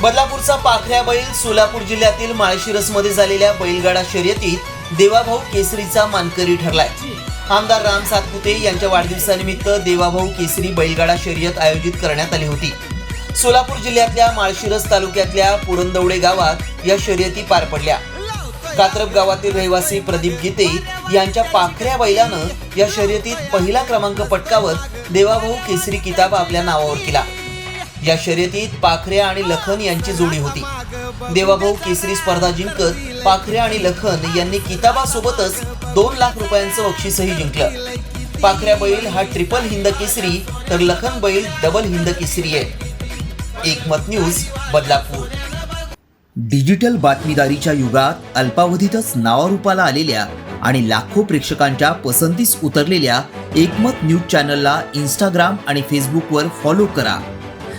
बदलापूरचा पाखऱ्या बैल सोलापूर जिल्ह्यातील माळशिरसमध्ये झालेल्या बैलगाडा शर्यतीत देवाभाऊ केसरीचा मानकरी ठरलाय. आमदार राम सातपुते यांच्या वाढदिवसानिमित्त देवाभाऊ केसरी बैलगाडा शर्यत आयोजित करण्यात आली होती. सोलापूर जिल्ह्यातल्या माळशिरस तालुक्यातल्या पुरंदवडे गावात या शर्यती पार पडल्या. कात्रप गावातील रहिवासी प्रदीप गीते यांच्या पाखऱ्या बैलानं या शर्यतीत पहिला क्रमांक पटकावत देवाभाऊ केसरी किताब आपल्या नावावर केला. या शर्यतीत पाखऱ्या आणि लखन यांची जोडी होती. देवाभाऊ केसरी स्पर्धा जिंकत पाखऱ्या आणि लखन यांनी किताबासोबतच दोन लाख रुपयांचं बक्षीसही जिंकलं. पाखऱ्या बैल हा ट्रिपल हिंद केसरी तर लखन बैल डबल हिंद केसरी आहे. एकमत न्यूज बदलापूर. डिजिटल बातमीदारीच्या युगात अल्पावधीतच नावारूपाला आलेल्या आणि लाखो प्रेक्षकांच्या पसंतीस उतरलेल्या एकमत न्यूज चॅनलला इंस्टाग्राम आणि फेसबुकवर फॉलो करा.